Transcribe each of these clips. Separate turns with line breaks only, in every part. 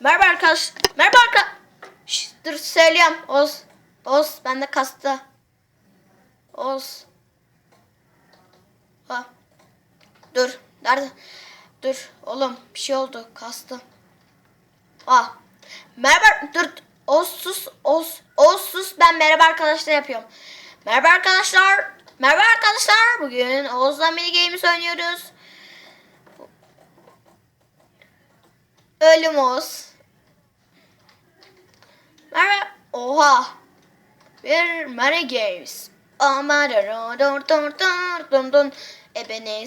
Merhaba arkadaş. Merhaba arkadaş. Dur söyleyeyim. Oz. Oz bende kastı. Oz. Ha. Dur. Nerede? Dur. Oğlum bir şey oldu. Kastı. Ah. Merhaba. Dur. Oz sus. Oz. Oz sus. Ben merhaba arkadaşlar yapıyorum. Merhaba arkadaşlar. Merhaba arkadaşlar. Bugün Oz'la mini games oynuyoruz. Ölüm olsun. Merhaba. Oha. Bir Mary Games. Amara don don don don don. Ebene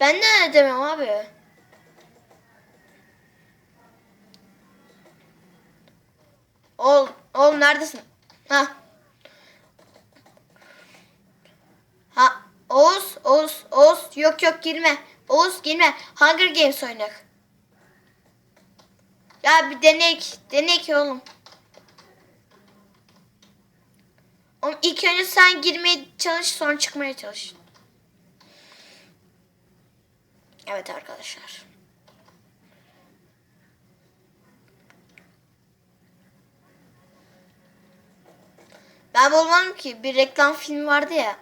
Ben ne demem abi? Ol, oğlum neredesin? Ha. Ha, Oğuz, Oğuz, Oğuz. Yok yok girme. Oğuz girme. Hunger Games oynak. Ya bir denek, denek oğlum. Oğlum ilk önce sen girmeye çalış sonra çıkmaya çalış. Evet arkadaşlar. Ben bulmadım ki. Bir reklam filmi vardı ya.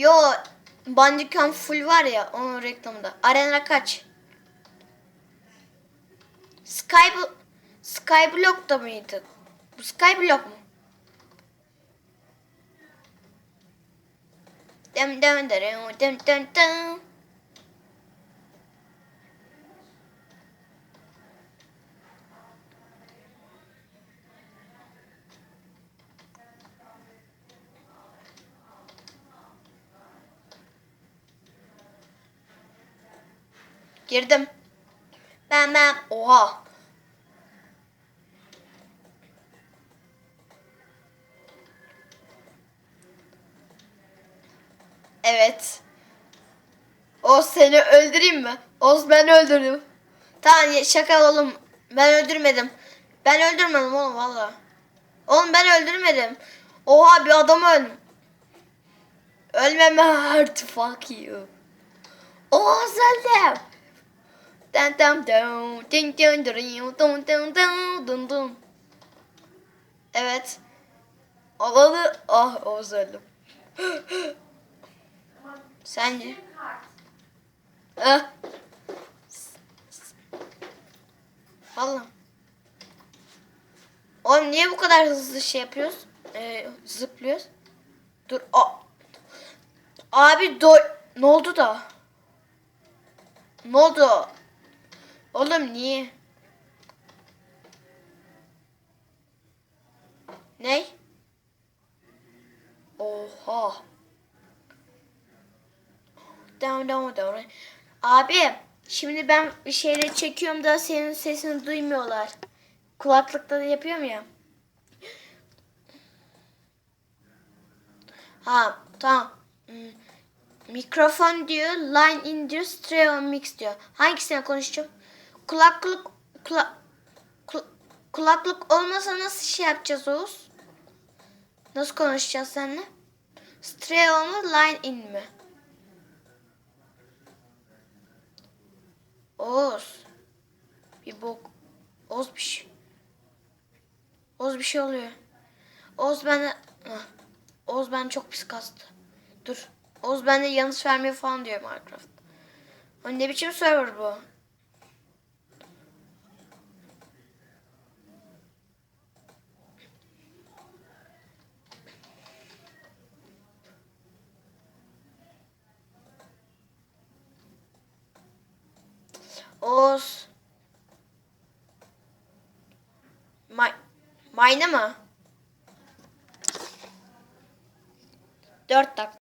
Yo, Bandicam full var ya onun reklamında. Arena kaç? Sky Skyblock'ta mıydı? Bu Skyblock mu? Dem dem dem dem dem dem. Girdim. Ben ben oha. Evet. O seni öldüreyim mi? Oz ben öldürdüm. Tamam şaka oğlum. Ben öldürmedim. Ben öldürmedim oğlum valla. Oğlum ben öldürmedim. Oha bir adam öldüm. Ölmeme artık fuck you. Oz öldüm. Dun dun dun dun dun dun dun dun dun dun dun. Evet. Alanı ah Oğuz öldüm. Sence? Ah. Valla. Oğlum niye bu kadar hızlı şey yapıyoruz? Ee, zıplıyoruz. Dur. A Abi do ne oldu da? Ne oldu? Oğlum niye? Ne? Oha. Down down down. Abi şimdi ben bir şeyleri çekiyorum da senin sesini duymuyorlar. Kulaklıkta da yapıyorum ya. Ha tamam. Hmm. Mikrofon diyor, line in diyor, stereo mix diyor. Hangisine konuşacağım? Kulaklık kula, kul- kulaklık olmasa nasıl şey yapacağız Oğuz? Nasıl konuşacağız seninle? Stereo mu, line in mi? Oğuz. Bir bok. Oğuz bir şey. Oğuz bir şey oluyor. Oğuz. Hah. Oğuz ben çok pis kastı. Dur. Oğuz bende yanlış vermiyor falan diyor Minecraft. Hani ne biçim server bu? Because My Mine mı? 4 dakika.